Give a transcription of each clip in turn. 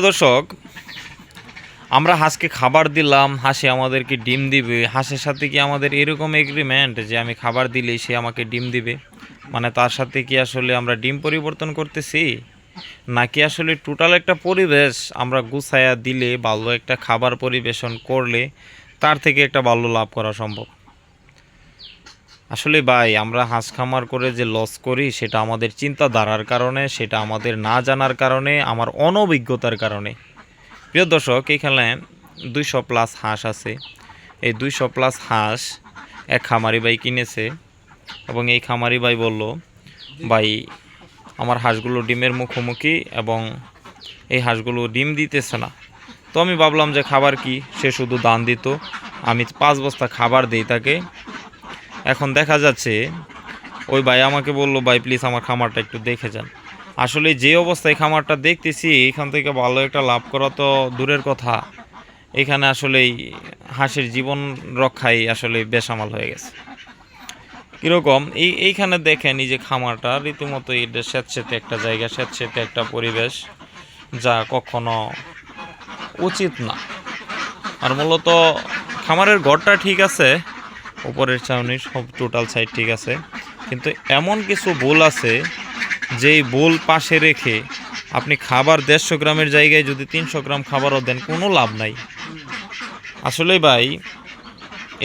দর্শক, আমরা হাঁসকে খাবার দিলাম, হাঁসে আমাদেরকে ডিম দিবে, হাঁসের সাথে কি আমাদের এরকম এগ্রিমেন্ট যে আমি খাবার দিলেই সে আমাকে ডিম দিবে? মানে তার সাথে কি আসলে আমরা ডিম পরিবর্তন করতেছি? নাকি আসলে টোটাল একটা পরিবেশ আমরা গুছায়া দিলে, ভালো একটা খাবার পরিবেশন করলে তার থেকে একটা ভালো লাভ করা সম্ভব? আসলে ভাই, আমরা হাঁস খামার করে যে লস করি, সেটা আমাদের চিন্তাধারার কারণে, সেটা আমাদের না জানার কারণে, আমার অনভিজ্ঞতার কারণে। প্রিয় দর্শক, এখানে দুইশো প্লাস হাঁস আছে। এই দুইশো প্লাস হাঁস এক খামারি ভাই কিনেছে এবং এই খামারি ভাই বলল, ভাই, আমার হাঁসগুলো ডিমের মুখোমুখি এবং এই হাঁসগুলো ডিম দিতেছে না। তো আমি ভাবলাম যে খাবার কি? সে শুধু দান দিত। আমি পাঁচ বস্তা খাবার দিই তাকে। এখন দেখা যাচ্ছে, ওই ভাই আমাকে বলল, ভাই প্লিজ আমার খামারটা একটু দেখে যান। আসলে যে অবস্থায় খামারটা দেখতেছি, এখান থেকে ভালো একটা লাভ করা তো দূরের কথা। এখানে আসলেই হাঁসের জীবন রক্ষাই আসলে বেসামাল হয়ে গেছে। কীরকম? এই, এইখানে দেখেন এই যে খামারটা, রীতিমতো এটা স্যাঁতস্যাঁতে একটা জায়গা স্যাঁতস্যাঁতে একটা পরিবেশ যা কখনো উচিত না। আর মূলত খামারের ঘরটা ঠিক আছে উপরের ছাউনি, সব টোটাল সাইড ঠিক আছে। কিন্তু এমন কিছু বোল আছে, যেই বোল পাশে রেখে আপনি খাবার দেড়শো গ্রামের জায়গায় যদি তিনশো গ্রাম খাবারও দেন, কোনো লাভ নাই। আসলে ভাই,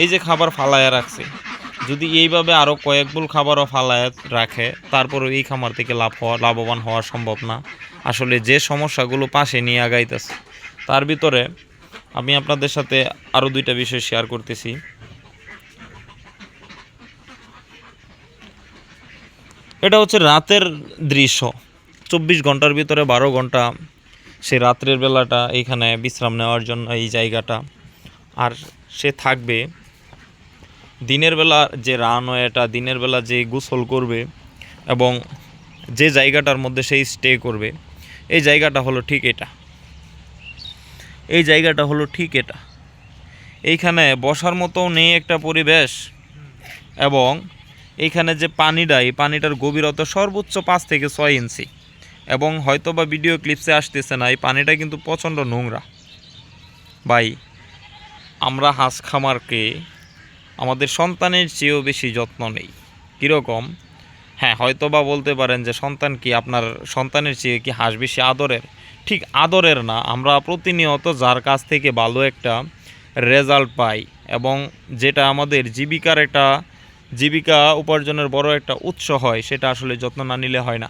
এই যে খাবার ফালায়া রাখছে, যদি এইভাবে আরও কয়েক বোল খাবারও ফালায়া রাখে তারপরে এই খামার থেকে লাভ হওয়া, লাভবান হওয়া সম্ভব না। আসলে যে সমস্যাগুলো পাশে নিয়ে আগাইতেছে, তার ভিতরে আমি আপনাদের সাথে আরও দুইটা বিষয় শেয়ার করতেছি। এটা হচ্ছে রাতের দৃশ্য। চব্বিশ ঘণ্টার ভিতরে বারো ঘণ্টা সে রাত্রের বেলাটা এইখানে বিশ্রাম নেওয়ার জন্য এই জায়গাটা। আর সে থাকবে দিনের বেলা যে রানওয়েটা দিনের বেলা যে গোসল করবে এবং যে জায়গাটার মধ্যে সেই স্টে করবে, এই জায়গাটা হলো ঠিক এটা। এই জায়গাটা হলো ঠিক এটা। এইখানে বসার মতো নেই একটা পরিবেশ এবং এইখানে যে পানিটা, এই পানিটার গভীরতা সর্বোচ্চ পাঁচ থেকে ছয় ইঞ্চি। এবং হয়তো বা ভিডিও ক্লিপসে আসতেছে না, এই পানিটা কিন্তু প্রচণ্ড নোংরা। ভাই, আমরা হাঁস খামারকে আমাদের সন্তানের চেয়েও বেশি যত্ন নেই। কীরকম? হ্যাঁ হয়তো বা বলতে পারেন যে সন্তান কি আপনার সন্তানের চেয়ে কি হাঁস বেশি আদরের? ঠিক আদরের না, আমরা প্রতিনিয়ত যার কাছ থেকে ভালো একটা রেজাল্ট পাই এবং যেটা আমাদের জীবিকার একটা জীবিকা উপার্জনের বড় একটা উৎস হয়, সেটা আসলে যত্ন না নিলে হয় না।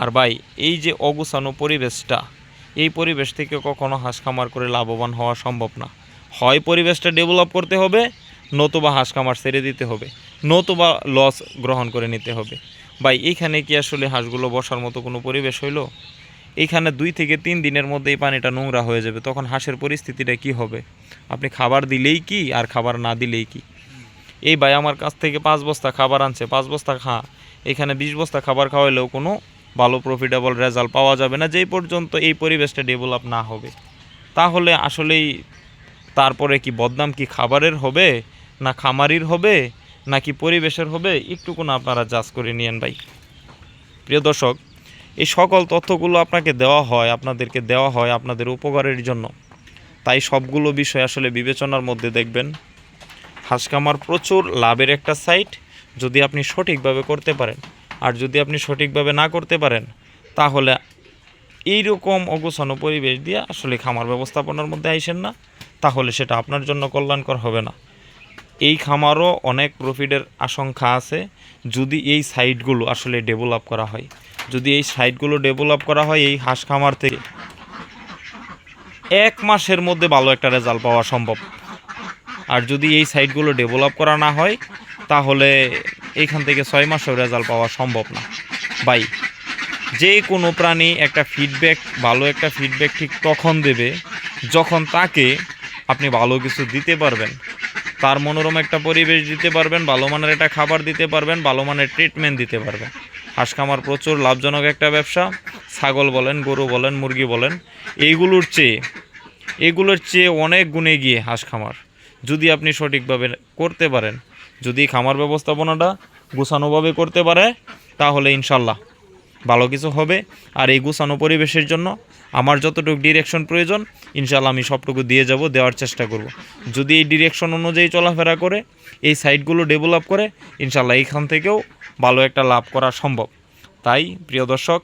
আর ভাই, এই যে অগুছানো পরিবেশটা, এই পরিবেশ থেকে কখনো হাঁস খামার করে লাভবান হওয়া সম্ভব না। হয় পরিবেশটা ডেভেলপ করতে হবে, নতুবা হাঁস খামার ছেড়ে দিতে হবে, নতুবা লস গ্রহণ করে নিতে হবে। ভাই এইখানে কি আসলে হাঁসগুলো বসার মতো কোনো পরিবেশ হইল? এইখানে দুই থেকে তিন দিনের মধ্যে এই পানিটা নোংরা হয়ে যাবে, তখন হাঁসের পরিস্থিতিটা কি হবে? আপনি খাবার দিলেই কি, আর খাবার না দিলেই কি? এই ভাই আমার কাছ থেকে পাঁচ বস্তা খাবার আনছে, পাঁচ বস্তা খা। এখানে বিশ বস্তা খাবার খাওয়াইলেও কোনো ভালো প্রফিটেবল রেজাল্ট পাওয়া যাবে না, যেই পর্যন্ত এই পরিবেশটা ডেভেলপ না হবে। তাহলে আসলেই তারপরে কি বদনাম কি খাবারের হবে, না খামারির হবে, নাকি পরিবেশের হবে একটু কোনো আপনারা জাজ করে নিয়েন ভাই। প্রিয় দর্শক, এই সকল তথ্যগুলো আপনাকে দেওয়া হয়, আপনাদেরকে দেওয়া হয় আপনাদের উপকারের জন্য। তাই সবগুলো বিষয় আসলে বিবেচনার মধ্যে দেখবেন। হাঁস খামার প্রচুর লাভের একটা সাইট যদি আপনি সঠিকভাবে করতে পারেন। আর যদি আপনি সঠিকভাবে না করতে পারেন, তাহলে এই রকম অগোছানো পরিবেশ দিয়ে আসলে খামার ব্যবস্থাপনার মধ্যে আইসেন না, তাহলে সেটা আপনার জন্য কল্যাণকর হবে না। এই খামারও অনেক প্রফিটের আশঙ্কা আছে, যদি এই সাইটগুলো আসলে ডেভেলপ করা হয়। যদি এই সাইটগুলো ডেভেলপ করা হয় এই হাঁস খামার থেকে, এক মাসের মধ্যে ভালো একটা রেজাল্ট পাওয়া সম্ভব। আর যদি এই সাইটগুলো ডেভেলপ করা না হয়, তাহলে এইখান থেকে ছয় মাসেও রেজাল্ট পাওয়া সম্ভব না। বাই যে কোনো প্রাণী একটা ফিডব্যাক ভালো একটা ফিডব্যাক ঠিক তখন দেবে যখন তাকে আপনি ভালো কিছু দিতে পারবেন। তার মনোরম একটা পরিবেশ দিতে পারবেন, ভালো মানের একটা খাবার দিতে পারবেন, ভালো মানের ট্রিটমেন্ট দিতে পারবেন। হাঁস খামার প্রচুর লাভজনক একটা ব্যবসা। ছাগল বলেন, গরু বলেন, মুরগি বলেন এইগুলোর চেয়ে, এগুলোর চেয়ে অনেক গুণে গিয়ে হাঁস খামার। যদি আপনি সঠিকভাবে করতে পারেন, যদি খামার ব্যবস্থাপনাটা গোছানোভাবে করতে পারে, তাহলে ইনশাল্লাহ ভালো কিছু হবে। আর এই গুছানো পরিবেশের জন্য আমার যতটুকু ডিরেকশন প্রয়োজন, ইনশাল্লাহ আমি সবটুকু দিয়ে যাব, দেওয়ার চেষ্টা করব। যদি এই ডিরেকশন অনুযায়ী চলাফেরা করে, এই সাইটগুলো ডেভেলপ করে, ইনশাল্লাহ এইখান থেকেও ভালো একটা লাভ করা সম্ভব। তাই, প্রিয় দর্শক,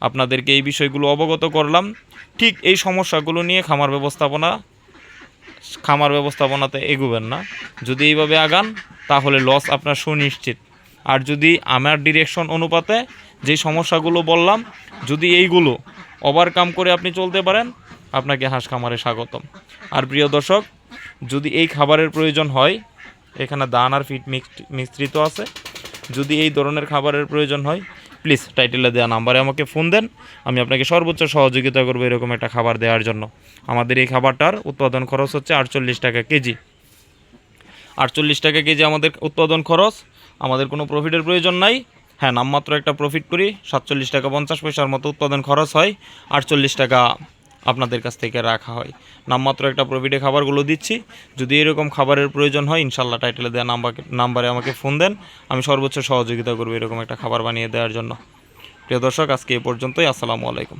আপনাদেরকে এই বিষয়গুলো অবগত করলাম। ঠিক এই সমস্যাগুলো নিয়ে খামার ব্যবস্থাপনা খামার ব্যবস্থাপনাতে এগুবেন না। যদি এইভাবে আগান, তাহলে লস আপনার সুনিশ্চিত। আর যদি আমার ডিরেকশন অনুপাতে যে সমস্যাগুলো বললাম, যদি এইগুলো ওভারকাম করে আপনি চলতে পারেন, আপনাকে হাঁস খামারে স্বাগতম। আর প্রিয় দর্শক, যদি এই খাবারের প্রয়োজন হয়, এখানে দান আর ফিট মিক্সড মিশ্রিত আছে। যদি এই ধরনের খাবারের প্রয়োজন হয় প্লিজ টাইটেলে দেওয়া নাম্বারে আমাকে ফোন দেন, আমি আপনাকে সর্বোচ্চ সহযোগিতা করব এরকম একটা খাবার দেওয়ার জন্য। আমাদের এই খাবারটার উৎপাদন খরচ হচ্ছে আটচল্লিশ টাকা কেজি। আটচল্লিশ টাকা কেজি আমাদের উৎপাদন খরচ, আমাদের কোনো প্রফিটের প্রয়োজন নাই। হ্যাঁ নামমাত্র একটা প্রফিট করি, সাতচল্লিশ টাকা পঞ্চাশ পয়সার মতো উৎপাদন খরচ হয়, আটচল্লিশ টাকা আপনাদের কাছ থেকে রাখা হয়। নামমাত্র একটা প্রফিটে খাবারগুলো দিচ্ছি। যদি এরকম খাবারের প্রয়োজন হয়, ইনশাল্লাহ টাইটেলে দেওয়া নাম্বার নাম্বারে আমাকে ফোন দেন। আমি সর্বোচ্চ সহযোগিতা করব এরকম একটা খাবার বানিয়ে দেওয়ার জন্য। প্রিয় দর্শক, আজকে এ পর্যন্তই। আসসালামু আলাইকুম।